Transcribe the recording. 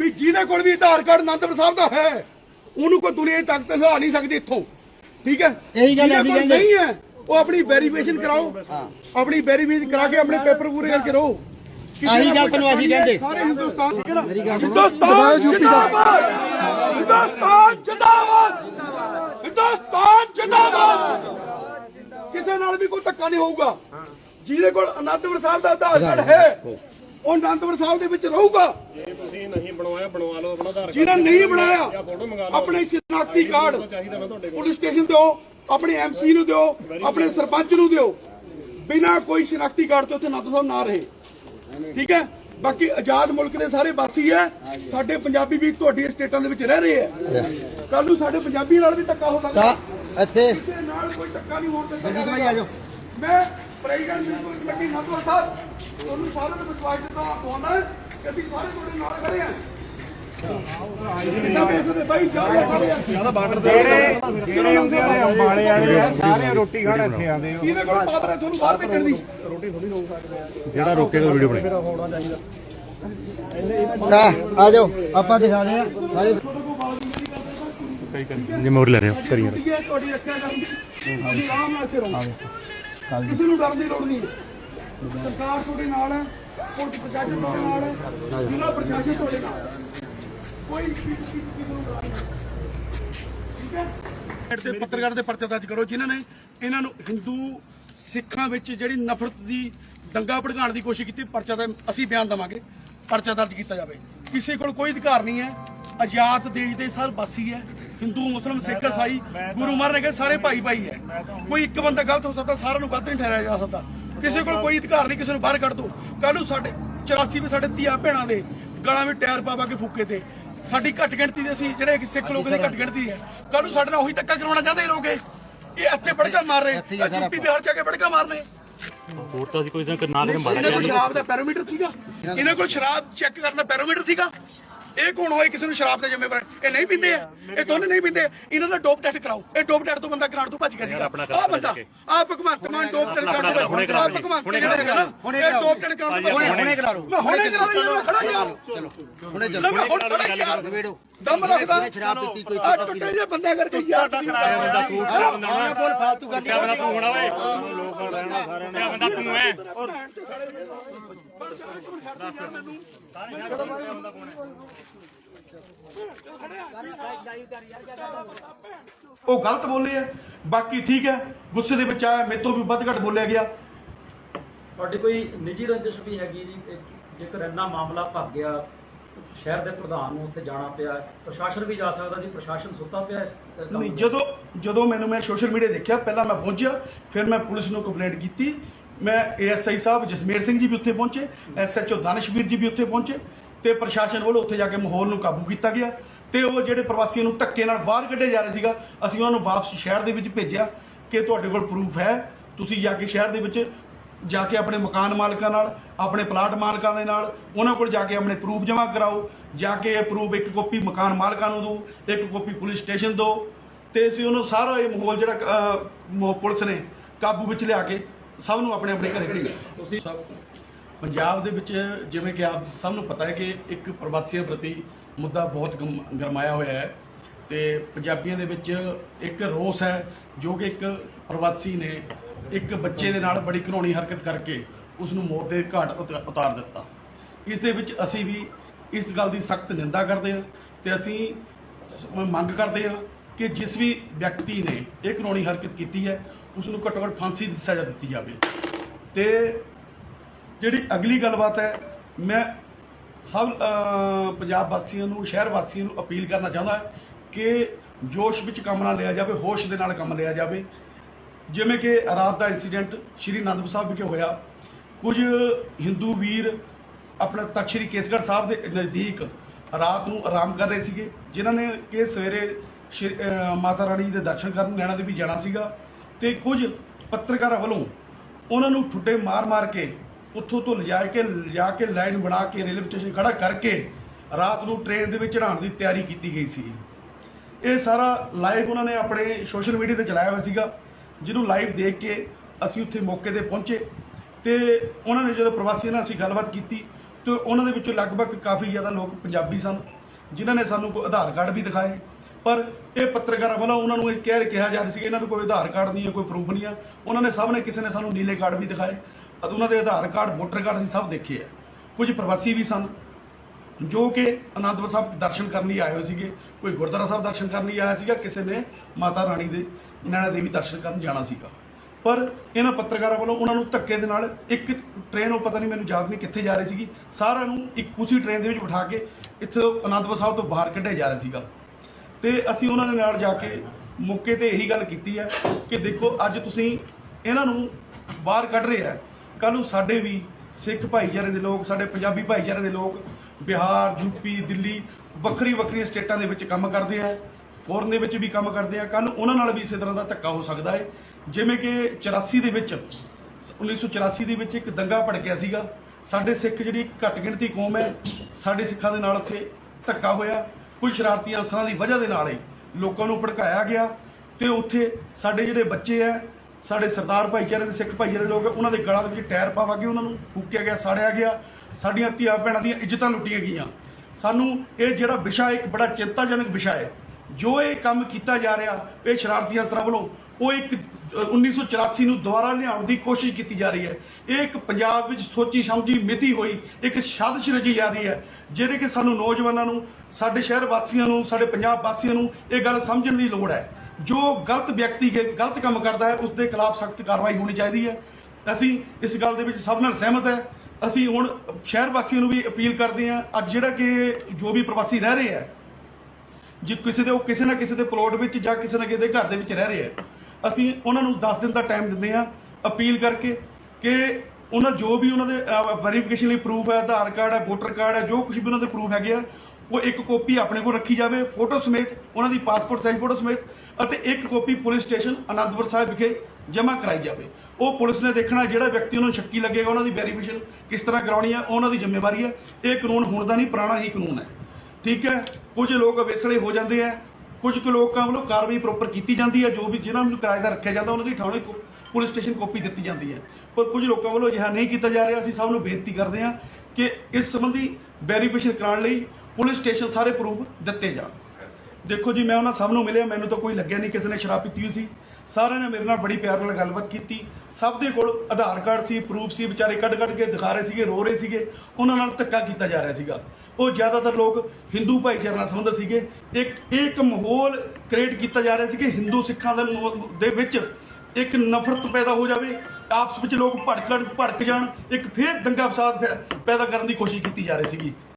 ਵੀ ਜਿਹਦੇ ਕੋਲ ਵੀ ਆਧਾਰ ਕਾਰਡ ਅਨੰਦਪੁਰ ਸਾਹਿਬ ਦਾ ਹੈ ਉਹਨੂੰ ਕੋਈ ਦੁਨੀਆ ਦੀ ਤਾਕਤ ਹਿਲਾ ਨਹੀਂ ਸਕਦੀ ਇੱਥੋਂ। ਠੀਕ ਹੈ? ਇਹੀ ਗੱਲ ਅਸੀਂ ਕਹਿੰਦੇ। ਨਹੀਂ ਹੈ ਉਹ ਆਪਣੀ ਵੈਰੀਫਿਕੇਸ਼ਨ ਕਰਾਓ। ਆਪਣੀ ਵੈਰੀਫਿਕੇਸ਼ਨ ਕਰਾ ਕੇ ਆਪਣੇ ਪੇਪਰ ਪੂਰੇ ਕਰਕੇ ਰਹੋ। ਆਹੀ ਗੱਲ ਤੁਹਾਨੂੰ ਅਸੀਂ ਕਹਿੰਦੇ। ਸਾਰੇ ਹਿੰਦੁਸਤਾਨ ਹਿੰਦੁਸਤਾਨ ਜਿੰਦਾਬਾਦ! ਹਿੰਦੁਸਤਾਨ ਜਿੰਦਾਬਾਦ! ਹਿੰਦੁਸਤਾਨ ਜਿੰਦਾਬਾਦ! ਕਿਸੇ ਨਾਲ ਵੀ ਕੋਈ ਧੱਕਾ ਨਹੀਂ ਹੋਊਗਾ। ਜਿਹਦੇ ਕੋਲ ਅਨੰਦਪੁਰ ਸਾਹਿਬ ਦਾ ਆਧਾਰ ਕਾਰਡ ਹੈ ਉਹ ਅਨੰਦਪੁਰ ਸਾਹਿਬ ਦੇ ਵਿੱਚ ਰਹੂਗਾ। ਜੇ ਤੁਸੀਂ ਨਹੀਂ ਬਣਵਾਇਆ ਬਣਵਾ ਲਓ ਆਪਣਾ ਆਧਾਰ ਜਿਹਨਾਂ ਨਹੀਂ ਬਣਾਇਆ ਆਪਣੇ ਸ਼ਨਾਖਤੀ ਕਾਰਡ ਪੁਲਿਸ ਸਟੇਸ਼ਨ ਦਿਓ ਆਪਣੇ ਐਮਸੀ ਨੂੰ ਦਿਓ ਆਪਣੇ ਸਰਪੰਚ ਨੂੰ ਦਿਓ। ਬਿਨਾ ਕੋਈ ਸ਼ਨਾਖਤੀ ਕਾਰਡ ਤੋਂ ਉੱਥੇ ਨੰਦ ਸਾਹਿਬ ਨਾ ਰਹੇ। ਠੀਕ ਹੈ? ਬਾਕੀ ਆਜ਼ਾਦ ਮੁਲਕ ਦੇ ਸਾਰੇ ਵਾਸੀ ਹੈ। ਸਾਡੇ ਪੰਜਾਬੀ ਵੀ ਤੁਹਾਡੀ ਸਟੇਟਾਂ ਦੇ ਵਿੱਚ ਰਹਿ ਰਹੇ ਹੈ। ਕੱਲ ਨੂੰ ਸਾਡੇ ਪੰਜਾਬੀ ਨਾਲ ਵੀ ਧੱਕਾ ਹੋ ਸਕਦਾ ਇੱਥੇ ਕਿਸੇ ਨਾਲ ਕੋਈ ਧੱਕਾ ਨਹੀਂ ਹੋਣ ਦਿੰਦਾ ਜਗਜੀਤ ਭਾਈ ਆ ਜਾਓ। ਮੈਂ president municipal committee Nandpur Sahib ਤੁਹਾਨੂੰ ਸਾਰਿਆਂ ਨੂੰ ਵਿਸ਼ਵਾਸ ਦਿੱਤਾ ਹੋਣਾ ਹੈ ਕਿ ਅਸੀਂ ਸਾਰੇ ਤੁਹਾਡੇ ਨਾਲ ਖੜੇ ਹਾਂ। ਜਿੱਦਾਂ ਵੇਖਦੇ ਭਾਈ ਜਾਓ ਸਾਰੇ ਜਿਹੜੇ ਹੁੰਦੇ ਨੇ ਅੰਬਾਲੇ ਵਾਲੇ ਆ ਸਾਰੇ ਰੋਟੀ ਖਾਣ ਇੱਥੇ ਆਉਂਦੇ ਆ। ਇਹਦੇ ਕੋਲ ਪਾਵਰ ਹੈ? ਤੁਹਾਨੂੰ ਬਾਹਰ ਭੇਜਣ ਦੀ। ਜਿਹੜਾ ਰੋਕੇਗਾ ਵੀਡੀਓ ਬਣੇ। ਆ ਜਾਓ ਆਪਾਂ ਦਿਖਾਦੇ ਆ ਸਾਰੇ ਜੇ ਮੋਰ ਲੈ ਰਹੇ ਹੋ ਹੈ ਤੁਹਾਡੀ ਰੱਖਿਆ ਕਰਨੀ। ਅਸੀਂ ਆਰਾਮ ਨਾਲ ਇੱਥੇ ਰਹੋ। ਕਿਸੇ ਨੂੰ ਡਰਨ ਦੀ ਲੋੜ ਨਹੀਂ। ਸਰਕਾਰ ਤੁਹਾਡੇ ਨਾਲ ਹੈ ਪੁਲਿਸ ਪ੍ਰਸ਼ਾਸਨ ਤੁਹਾਡੇ ਨਾਲ ਹੈ ਜ਼ਿਲ੍ਹਾ ਪ੍ਰਸ਼ਾਸਨ ਤੁਹਾਡੇ ਨਾਲ ਹੈ। ਕੋਈ ਕਿਸੇ ਕਿਸੇ ਨੂੰ ਡਰ ਨਹੀਂ। ਠੀਕ ਹੈ? ਤੇ ਪੱਤਰਕਾਰ ਦੇ ਪਰਚਾ ਦਰਜ ਕਰੋ ਜਿਨ੍ਹਾਂ ਨੇ ਇਹਨਾਂ ਨੂੰ ਹਿੰਦੂ ਸਿੱਖਾਂ ਵਿੱਚ ਜਿਹੜੀ ਨਫ਼ਰਤ ਦੀ ਦੰਗਾ ਭੜਕਾਉਣ ਦੀ ਕੋਸ਼ਿਸ਼ ਕੀਤੀ ਪਰਚਾ ਦਾ ਅਸੀਂ ਬਿਆਨ ਦਵਾਂਗੇ। ਪਰਚਾ ਦਰਜ ਕੀਤਾ ਜਾਵੇ। ਕਿਸੇ ਕੋਲ ਕੋਈ ਅਧਿਕਾਰ ਨਹੀਂ ਹੈ। ਆਜ਼ਾਦ ਦੇਸ਼ ਦੇ ਸਰ ਵਾਸੀ ਹੈ। ਹਿੰਦੂ ਮੁਸਲਮ ਸਿੱਖ ਈਸਾਈ ਗੁਰੂ ਮਹਾਰਾਜ ਨੇ ਕਿਹਾ ਸਾਰੇ ਭਾਈ ਭਾਈ ਹੈ। ਕੋਈ ਇੱਕ ਬੰਦਾ ਗਲਤ ਹੋ ਸਕਦਾ ਸਾਰਿਆਂ ਨੂੰ ਗਲਤ ਨਹੀਂ ਠਹਿਰਾਇਆ ਜਾ ਸਕਦਾ। ਕਿਸੇ ਕੋਲ ਕੋਈ ਅਧਿਕਾਰ ਨਹੀਂ ਕਿਸੇ ਨੂੰ ਬਾਹਰ ਕੱਢ ਦੋ। ਕੱਲ ਨੂੰ ਸਾਡੇ 84 ਵਿੱਚ ਸਾਡੇ ਧੀਆ ਭੈਣਾਂ ਦੇ ਗਲਾਂ ਵਿੱਚ ਟਾਇਰ ਪਾ ਪਾ ਕੇ ਫੂਕੇ ਤੇ। ਸਾਡੀ ਘੱਟ ਗਿਣਤੀ ਦੇ ਅਸੀਂ ਜਿਹੜੇ ਸਿੱਖ ਲੋਕ ਦੀ ਘੱਟ ਗਿਣਤੀ ਹੈ। ਕੱਲ ਨੂੰ ਸਾਡੇ ਨਾਲ ਉਹੀ ਧੱਕਾ ਕਰਾਉਣਾ ਚਾਹੁੰਦੇ ਇਹ ਲੋਕ ਇਹ। ਇੱਥੇ ਬੜਕਾ ਮਾਰ ਰਹੇ। ਯੂਪੀ ਬਿਹਾਰ ਚ ਆ ਕੇ ਬੜਕਾ ਮਾਰਨੇ। ਹੋਰ ਤਾਂ ਅਸੀਂ ਕੋਈ ਨਾ ਨਾ ਕਰੇ ਇਹਨਾਂ ਕੋਲ ਸ਼ਰਾਬ ਦਾ ਪੈਰੋਮੀਟਰ ਸੀਗਾ। ਇਹਨਾਂ ਕੋਲ ਸ਼ਰਾਬ ਚੈੱਕ ਕਰਨ ਦਾ ਪੈਰੋਮੀਟਰ ਸੀਗਾ। ਇਹ ਕੌਣ ਹੋਏ? ਕਿਸੇ ਨੂੰ ਸ਼ਰਾਬ ਦਾ ਜ਼ਿੰਮੇਵਾਰ ਇਹ ਨਹੀਂ ਪੀਂਦੇ ਆ? ਇਹ ਦੋਨੇ ਨਹੀਂ ਪੀਂਦੇ? ਇਹਨਾਂ ਦਾ ਡੋਪ ਟੈਸਟ ਕਰਾਓ। ਇਹ ਡੋਪ ਟੈਸਟ ਤੋਂ ਬੰਦਾ ਕਰਾਉਣ ਤੋਂ ਭੱਜ ਗਿਆ ਸੀਗਾ। ਆਹ ਬੰਦਾ ਆਹ ਭਗਵੰਤ ਮਾਨ ਡੋਪ ਟੈਸਟ ਕਰਾਉਣ ਤੋਂ ਆਹ ਲਓ। ਭਗਵੰਤ ਹੁਣੇ ਜਿਹੜਾ ਹੈਗਾ ਨਾ ਹੁਣੇ। ਡੋਪ ਟੈਸਟ ਕਰਾਉਣ ਤੋਂ ਹੁਣੇ ਭੱਜ ਹੁਣੇ ਕਰਾ ਲਓ। ਮੈਂ ਹੁਣੇ ਕਰਾ ਲਓ ਖੜਾ ਯਾਰ ਚਲੋ। ਹੁਣੇ ਚੱਲ। ਮੈਂ ਹੁਣ ਖੜਾ ਯਾਰ ਨਵੇੜੋ ਦਮ ਰੱਖਦਾ। ਸ਼ਰਾਬ ਪੀਤੀ ਕੋਈ ਆਹ ਟੁੱਟੇ ਜਿਹੇ ਬੰਦਾ ਕਰਕੇ ਯਾਰ ਬੰਦਾ ਤੂੰ ਨਾ। ਬੋਲ ਫਾਲਤੂ ਗੱਲ ਕਿਆ ਬੰਦਾ ਤੂੰ ਹੋਣਾ ਓਏ? ਕਿਆ ਬੰਦਾ ਤੂੰ ਹੈ? ਉਹ ਗਲਤ ਬੋਲੇ ਆ। ਬਾਕੀ ਠੀਕ ਹੈ ਗੁੱਸੇ ਦੇ ਵਿੱਚ ਆਇਆ। ਮੇਰੇ ਤੋਂ ਵੀ ਵੱਧ ਘੱਟ ਬੋਲਿਆ ਗਿਆ। ਤੁਹਾਡੀ ਕੋਈ ਨਿੱਜੀ ਰੰਜਿਸ਼ ਵੀ ਹੈਗੀ ਜੀ? ਜੇਕਰ ਇੰਨਾ ਮਾਮਲਾ ਭੱਗ ਗਿਆ ਸ਼ਹਿਰ ਦੇ ਪ੍ਰਧਾਨ ਨੂੰ ਉੱਥੇ ਜਾਣਾ ਪਿਆ। ਪ੍ਰਸ਼ਾਸਨ ਵੀ ਜਾ ਸਕਦਾ ਜੀ। ਪ੍ਰਸ਼ਾਸਨ ਸੁੱਤਾ ਪਿਆ ਨਹੀਂ। ਜਦੋਂ ਜਦੋਂ ਮੈਨੂੰ ਮੈਂ ਸੋਸ਼ਲ ਮੀਡੀਆ ਦੇਖਿਆ ਪਹਿਲਾਂ ਮੈਂ ਪਹੁੰਚਿਆ ਫਿਰ ਮੈਂ ਪੁਲਿਸ ਨੂੰ ਕੰਪਲੇਂਟ ਕੀਤੀ। ਮੈਂ ਏਐਸਆਈ ਸਾਹਿਬ ਜਸਮੇਰ ਸਿੰਘ ਜੀ ਵੀ ਉੱਥੇ ਪਹੁੰਚੇ ਐਸਐਚਓ ਦਾਨਿਸ਼ਵੀਰ ਜੀ ਵੀ ਉੱਥੇ ਪਹੁੰਚੇ। ਤੇ ਪ੍ਰਸ਼ਾਸਨ ਵੱਲੋਂ ਉੱਥੇ ਜਾ ਕੇ ਮਾਹੌਲ ਨੂੰ ਕਾਬੂ ਕੀਤਾ ਗਿਆ ਤੇ ਉਹ ਜਿਹੜੇ ਪ੍ਰਵਾਸੀਆਂ ਨੂੰ ਧੱਕੇ ਨਾਲ ਬਾਹਰ ਕੱਢਿਆ ਜਾ ਰਿਹਾ ਸੀਗਾ, ਅਸੀਂ ਉਹਨਾਂ ਨੂੰ ਵਾਪਸ ਸ਼ਹਿਰ ਦੇ ਵਿੱਚ ਭੇਜਿਆ ਕਿ ਤੁਹਾਡੇ ਕੋਲ ਪ੍ਰੂਫ ਹੈ। ਤੁਸੀਂ ਜਾ ਕੇ ਸ਼ਹਿਰ ਦੇ ਵਿੱਚ ਜਾ ਕੇ ਆਪਣੇ ਮਕਾਨ ਮਾਲਕਾਂ ਨਾਲ, ਆਪਣੇ ਪਲਾਟ ਮਾਲਕਾਂ ਦੇ ਨਾਲ, ਉਹਨਾਂ ਕੋਲ ਜਾ ਕੇ ਆਪਣੇ ਪ੍ਰੂਫ ਜਮ੍ਹਾਂ ਕਰਾਓ। ਜਾ ਕੇ ਇਹ ਪ੍ਰੂਫ ਇੱਕ ਕਾਪੀ ਮਕਾਨ ਮਾਲਕਾਂ ਨੂੰ ਦਿਓ, ਇੱਕ ਕਾਪੀ ਪੁਲਿਸ ਸਟੇਸ਼ਨ ਦਿਓ। ਤੇ ਅਸੀਂ ਉਹਨੂੰ ਸਾਰਾ ਇਹ ਮਾਹੌਲ ਜਿਹੜਾ ਪੁਲਿਸ ਨੇ ਕਾਬੂ ਵਿੱਚ ਲਿਆ ਕੇ ਸਭ ਨੂੰ ਆਪਣੇ ਆਪਣੇ ਘਰੇ ਭੇਜਿਆ। ਤੁਸੀਂ ਪੰਜਾਬ ਦੇ ਵਿੱਚ ਜਿਵੇਂ ਕਿ ਆਪ ਸਭ ਨੂੰ ਪਤਾ ਹੈ ਕਿ ਇੱਕ ਪ੍ਰਵਾਸੀਆਂ ਪ੍ਰਤੀ ਮੁੱਦਾ ਬਹੁਤ ਗਮ- ਗਰਮਾਇਆ ਹੋਇਆ ਹੈ ਤੇ ਪੰਜਾਬੀਆਂ ਦੇ ਵਿੱਚ ਇੱਕ ਰੋਸ ਹੈ ਜੋ ਕਿ ਇੱਕ ਪ੍ਰਵਾਸੀ ਨੇ ਇੱਕ ਬੱਚੇ ਦੇ ਨਾਲ ਬੜੀ ਘਿਨੌਣੀ ਹਰਕਤ ਕਰਕੇ ਉਸ ਨੂੰ ਮੌਤ ਦੇ ਘਾਟ ਉਤ- ਉਤਾਰ ਦਿੱਤਾ। ਇਸ ਦੇ ਵਿੱਚ ਅਸੀਂ ਵੀ ਇਸ ਗੱਲ ਦੀ ਸਖਤ ਨਿੰਦਾ ਕਰਦੇ ਹਾਂ ਤੇ ਅਸੀਂ ਸ- ਮੰਗ ਕਰਦੇ ਹਾਂ ਕਿ ਜਿਸ ਵੀ ਵਿਅਕਤੀ ਨੇ ਇਹ ਘਿਨੌਣੀ ਹਰਕਤ ਕੀਤੀ ਹੈ ਉਸ ਨੂੰ ਘੱਟੋ ਘੱਟ ਫਾਂਸੀ ਦੀ ਸਜ਼ਾ ਦਿੱਤੀ ਜਾਵੇ। ਤੇ ਜਿਹੜੀ ਅਗਲੀ ਗੱਲਬਾਤ ਹੈ, ਮੈਂ ਸਭ ਪੰਜਾਬ ਵਾਸੀਆਂ ਨੂੰ, ਸ਼ਹਿਰ ਵਾਸੀਆਂ ਨੂੰ ਅਪੀਲ ਕਰਨਾ ਚਾਹੁੰਦਾ ਕਿ ਜੋਸ਼ ਵਿੱਚ ਕੰਮ ਨਾ ਲਿਆ ਜਾਵੇ, ਹੋਸ਼ ਦੇ ਨਾਲ ਕੰਮ ਲਿਆ ਜਾਵੇ। ਜਿਵੇਂ ਕਿ ਰਾਤ ਦਾ ਇਨਸੀਡੈਂਟ ਸ਼੍ਰੀ ਅਨੰਦਪੁਰ ਸਾਹਿਬ ਵਿਖੇ ਹੋਇਆ। ਕੁਝ ਹਿੰਦੂ ਵੀਰ ਆਪਣਾ ਤਖ਼ਤ ਸ਼੍ਰੀ ਕੇਸਗੜ੍ਹ ਸਾਹਿਬ ਦੇ ਨਜ਼ਦੀਕ ਰਾਤ ਨੂੰ ਆਰਾਮ ਕਰ ਰਹੇ ਸੀਗੇ, ਜਿਨ੍ਹਾਂ ਨੇ ਕਿ ਸਵੇਰੇ ਸ਼੍ਰੀ- ਮਾਤਾ ਰਾਣੀ ਦੇ ਦਰਸ਼ਨ ਕਰਨ ਲੈਣਾਂ 'ਤੇ ਵੀ ਜਾਣਾ ਸੀਗਾ ਤੇ ਕੁਝ ਪੱਤਰਕਾਰਾਂ ਵੱਲੋਂ ਉਹਨਾਂ ਨੂੰ ਠੁੱਡੇ ਮਾਰ-ਮਾਰ ਕੇ ਉੱਥੋਂ ਤੋਂ ਲਿਜਾ ਕੇ ਲਿਜਾ ਕੇ ਲਾਈਨ ਬਣਾ ਕੇ ਰੇਲਵੇ ਸਟੇਸ਼ਨ ਖੜਾ ਕਰਕੇ ਰਾਤ ਨੂੰ ਟ੍ਰੇਨ ਦੇ ਵਿੱਚ ਚੜਾਉਣ ਦੀ ਤਿਆਰੀ ਕੀਤੀ ਗਈ ਸੀ। ਇਹ ਸਾਰਾ ਲਾਈਵ ਉਹਨਾਂ ਨੇ ਆਪਣੇ ਸੋਸ਼ਲ ਮੀਡੀਆ ਤੇ ਚਲਾਇਆ ਹੋਇਆ ਸੀਗਾ, ਜਿਹਨੂੰ ਲਾਈਵ ਦੇਖ ਕੇ ਅਸੀਂ ਉੱਥੇ ਮੌਕੇ ਤੇ ਪਹੁੰਚੇ ਤੇ ਉਹਨਾਂ ਨੇ ਜਦੋਂ ਪ੍ਰਵਾਸੀਆਂ ਨਾਲ ਅਸੀਂ ਗੱਲਬਾਤ ਕੀਤੀ ਤੇ ਉਹਨਾਂ ਦੇ ਵਿੱਚੋਂ ਲਗਭਗ ਕਾਫੀ ਜ਼ਿਆਦਾ ਲੋਕ ਪੰਜਾਬੀ ਸਨ, ਜਿਨ੍ਹਾਂ ਨੇ ਸਾਨੂੰ ਕੋਈ ਆਧਾਰ ਕਾਰਡ ਵੀ ਦਿਖਾਏ। ਪਰ ਇਹ ਪੱਤਰਕਾਰਾਂ ਵੱਲੋਂ ਉਹਨਾਂ ਨੂੰ ਇਹ ਕਹਿ ਕਿਹਾ ਜਾ ਰਿਹਾ ਸੀ ਕਿ ਇਹਨਾਂ ਨੂੰ ਕੋਈ ਆਧਾਰ ਕਾਰਡ ਨਹੀਂ ਹੈ, ਕੋਈ ਪ੍ਰੂਫ ਨਹੀਂ ਹੈ। ਉਹਨਾਂ ਨੇ ਸਾਹਮਣੇ ਕਿਸੇ ਨੇ ਸਾਨੂੰ ਨੀਲੇ ਕਾਰਡ ਵੀ ਦਿਖਾਏ। ਅਤੇ ਉਹਨਾਂ ਦੇ ਆਧਾਰ ਕਾਰਡ, ਵੋਟਰ ਕਾਰਡ ਅਸੀਂ ਸਭ ਦੇਖੇ ਆ। ਕੁਝ ਪ੍ਰਵਾਸੀ ਵੀ ਸਨ, ਜੋ ਕਿ ਅਨੰਦਪੁਰ ਸਾਹਿਬ ਦਰਸ਼ਨ ਕਰਨ ਲਈ ਆਏ ਹੋਏ ਸੀਗੇ। ਕੋਈ ਗੁਰਦੁਆਰਾ ਸਾਹਿਬ ਦਰਸ਼ਨ ਕਰਨ ਲਈ ਆਇਆ ਸੀਗਾ, ਕਿਸੇ ਨੇ ਮਾਤਾ ਰਾਣੀ ਦੇ ਨੈਣਾ ਦੇਵੀ ਦਰਸ਼ਨ ਕਰਨ ਜਾਣਾ ਸੀਗਾ। ਪਰ ਇਹਨਾਂ ਪੱਤਰਕਾਰਾਂ ਵੱਲੋਂ ਉਹਨਾਂ ਨੂੰ ਧੱਕੇ ਦੇ ਨਾਲ ਇੱਕ ਟ੍ਰੇਨ ਉਹ ਪਤਾ ਨਹੀਂ ਮੈਨੂੰ ਯਾਦ ਨਹੀਂ ਕਿੱਥੇ ਜਾ ਰਹੀ ਸੀਗੀ, ਸਾਰਿਆਂ ਨੂੰ ਇੱਕ ਉਸੇ ਟ੍ਰੇਨ ਦੇ ਵਿੱਚ ਬਿਠਾ ਕੇ ਇੱਥੇ ਅਨੰਦਪੁਰ ਸਾਹਿਬ ਤੋਂ ਬਾਹਰ ਕੱਢਿਆ ਜਾ ਰਿਹਾ ਸੀਗਾ। ਤੇ ਅਸੀਂ ਉਹਨਾਂ ਦੇ ਨਾਲ ਜਾ ਕੇ ਮੌਕੇ ਤੇ ਇਹੀ ਗੱਲ ਕੀਤੀ ਹੈ ਕਿ ਦੇਖੋ, ਅੱਜ ਤੁਸੀਂ ਇਹਨਾਂ ਨੂੰ ਬਾਹਰ ਕੱਢ ਰਹੇ ਆ ਕੱਲ ਨੂੰ ਸਾਡੇ ਵੀ ਸਿੱਖ ਭਾਈਚਾਰੇ ਦੇ ਲੋਕ, ਸਾਡੇ ਪੰਜਾਬੀ ਭਾਈਚਾਰੇ ਦੇ ਲੋਕ ਬਿਹਾਰ ਯੂਪੀ ਦਿੱਲੀ ਵੱਖਰੀ ਵੱਖਰੀਆਂ ਸਟੇਟਾਂ ਦੇ ਵਿੱਚ ਕੰਮ ਕਰਦੇ ਆ, ਫੋਰਨ ਦੇ ਵਿੱਚ ਵੀ ਕੰਮ ਕਰਦੇ ਆ। ਕੱਲ ਉਹਨਾਂ ਨਾਲ ਵੀ ਇਸੇ ਤਰ੍ਹਾਂ ਦਾ ਧੱਕਾ ਹੋ ਸਕਦਾ ਹੈ। ਜਿਵੇਂ ਕਿ 84 ਦੇ ਵਿੱਚ 1984 ਦੇ ਵਿੱਚ ਇੱਕ ਦੰਗਾ ਭੜਕਿਆ ਸੀਗਾ। ਸਾਡੇ ਸਿੱਖ ਜਿਹੜੀ ਘੱਟ ਗਿਣਤੀ ਕੌਮ ਹੈ, ਸਾਡੇ ਸਿੱਖਾਂ ਦੇ ਨਾਲ ਉੱਥੇ ਧੱਕਾ ਹੋਇਆ। ਕੁਝ ਸ਼ਰਾਰਤੀ ਅਨਸਰਾਂ ਦੀ ਵਜ੍ਹਾ ਦੇ ਨਾਲ ਹੀ ਲੋਕਾਂ ਨੂੰ ਭੜਕਾਇਆ ਗਿਆ ਤੇ ਉੱਥੇ ਸਾਡੇ ਜਿਹੜੇ ਬੱਚੇ ਆ ਸਾਡੇ ਸਰਦਾਰ ਭਾਈਚਾਰੇ ਦੇ ਸਿੱਖ ਭਾਈਚਾਰੇ ਲੋਕ ਉਹਨਾਂ ਦੇ ਗਲਾਂ ਦੇ ਵਿੱਚ ਟਾਇਰ ਪਾਵਾਂਗੇ ਉਹਨਾਂ ਨੂੰ ਫੂਕਿਆ ਗਿਆ ਸਾੜਿਆ ਗਿਆ ਸਾਡੀਆਂ ਧੀਆਂ ਭੈਣਾਂ ਦੀਆਂ ਇੱਜ਼ਤਾਂ ਲੁੱਟੀਆਂ ਗਈਆਂ। ਸਾਨੂੰ ਇਹ ਜਿਹੜਾ ਵਿਸ਼ਾ ਇੱਕ ਬੜਾ ਚਿੰਤਾਜਨਕ ਵਿਸ਼ਾ ਹੈ। ਜੋ ਇਹ ਕੰਮ ਕੀਤਾ ਜਾ ਰਿਹਾ ਇਹ ਸ਼ਰਾਰਤੀ ਅਸਰਾਂ ਵੱਲੋਂ ਉਹ ਇੱਕ ਅ, 1984 ਨੂੰ ਦੁਬਾਰਾ ਲਿਆਉਣ ਦੀ ਕੋਸ਼ਿਸ਼ ਕੀਤੀ ਜਾ ਰਹੀ ਹੈ। ਇਹ ਇੱਕ ਪੰਜਾਬ ਵਿੱਚ ਸੋਚੀ ਸਮਝੀ ਮਿਤੀ ਹੋਈ ਇੱਕ ਸਾਜ਼ਿਸ਼ ਰਚੀ ਜਾ ਰਹੀ ਹੈ ਜਿਹਦੇ ਕਿ ਸਾਨੂੰ ਨੌਜਵਾਨਾਂ ਨੂੰ ਸਾਡੇ ਸ਼ਹਿਰ ਵਾਸੀਆਂ ਨੂੰ ਸਾਡੇ ਪੰਜਾਬ ਵਾਸੀਆਂ ਨੂੰ ਇਹ ਗੱਲ ਸਮਝਣ ਦੀ ਲੋੜ ਹੈ। ਜੋ ਗਲਤ ਵਿਅਕਤੀ ਗਲਤ ਕੰਮ ਕਰਦਾ ਹੈ ਉਸ ਦੇ ਖਿਲਾਫ ਸਖਤ ਕਾਰਵਾਈ ਹੋਣੀ ਚਾਹੀਦੀ ਹੈ। ਅਸੀਂ ਇਸ ਗੱਲ ਦੇ ਵਿੱਚ ਸਭ ਨਾਲ ਸਹਿਮਤ ਹੈ। ਅਸੀਂ ਹੁਣ ਸ਼ਹਿਰ ਵਾਸੀਆਂ ਨੂੰ ਵੀ ਅਪੀਲ ਕਰਦੇ ਹਾਂ, ਅੱਜ ਜਿਹੜਾ ਕਿ ਜੋ ਵੀ ਪ੍ਰਵਾਸੀ ਰਹਿ ਰਹੇ ਹੈ, ਜੇ ਕਿਸੇ ਦੇ ਉਹ ਕਿਸੇ ਨਾ ਕਿਸੇ ਦੇ ਪਲੋਟ ਵਿੱਚ ਜਾਂ ਕਿਸੇ ਨਾ ਕਿਸੇ ਦੇ ਘਰ ਦੇ ਵਿੱਚ ਰਹਿ ਰਹੇ ਆ ਅਸੀਂ ਉਹਨਾਂ ਨੂੰ 10 ਦਿਨ ਦਾ ਟਾਈਮ ਦਿੰਦੇ ਹਾਂ ਅਪੀਲ ਕਰਕੇ ਕਿ ਉਹਨਾਂ ਜੋ ਵੀ ਉਹਨਾਂ ਦੇ ਵੈਰੀਫਿਕੇਸ਼ਨ ਲਈ ਪ੍ਰੂਫ ਹੈ, ਆਧਾਰ ਕਾਰਡ ਹੈ ਵੋਟਰ ਕਾਰਡ ਹੈ, ਜੋ ਕੁਝ ਵੀ ਉਹਨਾਂ ਦੇ ਪ੍ਰੂਫ ਹੈਗੇ ਆ ਉਹ ਇੱਕ ਕਾਪੀ ਆਪਣੇ ਕੋਲ ਰੱਖੀ ਜਾਵੇ, ਫੋਟੋ ਸਮੇਤ, ਉਹਨਾਂ ਦੀ ਪਾਸਪੋਰਟ ਸਾਈਜ਼ ਫੋਟੋ ਸਮੇਤ, ਅਤੇ ਇੱਕ copy police station Anandpur Sahib ਵਿਖੇ ਜਮ੍ਹਾਂ ਕਰਾਈ ਜਾਵੇ। ਉਹ ਪੁਲਿਸ ਨੇ ਦੇਖਣਾ ਜਿਹੜਾ ਵਿਅਕਤੀ ਉਹਨੂੰ ਸ਼ੱਕੀ ਲੱਗੇਗਾ, ਉਹਨਾਂ ਦੀ ਵੈਰੀਫਿਕੇਸ਼ਨ ਕਿਸ ਤਰ੍ਹਾਂ ਕਰਾਉਣੀ ਹੈ, ਉਹਨਾਂ ਦੀ ਜ਼ਿੰਮੇਵਾਰੀ ਹੈ। ਇਹ ਕਾਨੂੰਨ ਹੁਣ ਦਾ ਨਹੀਂ, ਪੁਰਾਣਾ ਹੀ ਕਾਨੂੰਨ ਹੈ। ਠੀਕ ਹੈ? ਕੁਝ ਲੋਕ ਅਵੇਸਲੇ ਹੋ ਜਾਂਦੇ ਆ ਕੁਝ ਕੁ ਲੋਕਾਂ ਵੱਲੋਂ ਕਾਰਵਾਈ ਪ੍ਰੋਪਰ ਕੀਤੀ ਜਾਂਦੀ ਹੈ, ਜੋ ਵੀ ਜਿਹਨਾਂ ਨੂੰ ਕਿਰਾਏਦਾਰ ਰੱਖਿਆ ਜਾਂਦਾ, ਉਹਨਾਂ ਦੀ ਥਾਣੇ ਪੁਲਿਸ ਸਟੇਸ਼ਨ ਕਾਪੀ ਦਿੱਤੀ ਜਾਂਦੀ ਹੈ। ਪਰ ਕੁਝ ਲੋਕਾਂ ਵੱਲੋਂ ਅਜਿਹਾ ਨਹੀਂ ਕੀਤਾ ਜਾ ਰਿਹਾ। ਅਸੀਂ ਸਭ ਨੂੰ ਬੇਨਤੀ ਕਰਦੇ ਹਾਂ ਕਿ ਇਸ ਸੰਬੰਧੀ ਵੈਰੀਫਿਕੇਸ਼ਨ ਕਰਾਉਣ ਲਈ ਪੁਲਿਸ ਸਟੇਸ਼ਨ ਸਾਰੇ ਪ੍ਰੂਫ ਦਿੱਤੇ ਜਾਣ। ਦੇਖੋ ਜੀ, ਮੈਂ ਉਹਨਾਂ ਸਭ ਨੂੰ ਮਿਲਿਆ, ਮੈਨੂੰ ਤਾਂ ਕੋਈ ਲੱਗਿਆ ਨਹੀਂ ਕਿਸੇ ਨੇ ਸ਼ਰਾਬ ਪੀਤੀ ਹੋਈ ਸੀ। ਸਾਰਿਆਂ ਨੇ ਮੇਰੇ ਨਾਲ ਬੜੀ ਪਿਆਰ ਨਾਲ ਗੱਲਬਾਤ ਕੀਤੀ। ਸਭ ਦੇ ਕੋਲ ਆਧਾਰ ਕਾਰਡ ਸੀ, ਪ੍ਰੂਫ ਸੀ, ਵਿਚਾਰੇ ਕੱਢ ਕੱਢ ਕੇ ਦਿਖਾ ਰਹੇ ਸੀਗੇ, ਰੋ ਰਹੇ ਸੀਗੇ। ਉਹਨਾਂ ਨਾਲ ਧੱਕਾ ਕੀਤਾ ਜਾ ਰਿਹਾ ਸੀਗਾ। ਉਹ ਜ਼ਿਆਦਾਤਰ ਲੋਕ ਹਿੰਦੂ ਭਾਈਚਾਰੇ ਨਾਲ ਸੰਬੰਧਿਤ ਸੀਗੇ। ਇੱਕ ਇਹ ਇੱਕ ਮਾਹੌਲ ਕ੍ਰੀਏਟ ਕੀਤਾ ਜਾ ਰਿਹਾ ਸੀ ਕਿ ਹਿੰਦੂ ਸਿੱਖਾਂ ਦੇ ਵਿੱਚ ਇੱਕ ਨਫ਼ਰਤ ਪੈਦਾ ਹੋ ਜਾਵੇ, ਆਪਸ ਵਿੱਚ ਲੋਕ ਭੜਕਣ, ਭੜਕ ਜਾਣ, ਇੱਕ ਫੇਰ ਦੰਗਾ ਫਸਾਦ ਪੈਦਾ ਕਰਨ ਦੀ ਕੋਸ਼ਿਸ਼ ਕੀਤੀ ਜਾ ਰਹੀ ਸੀਗੀ।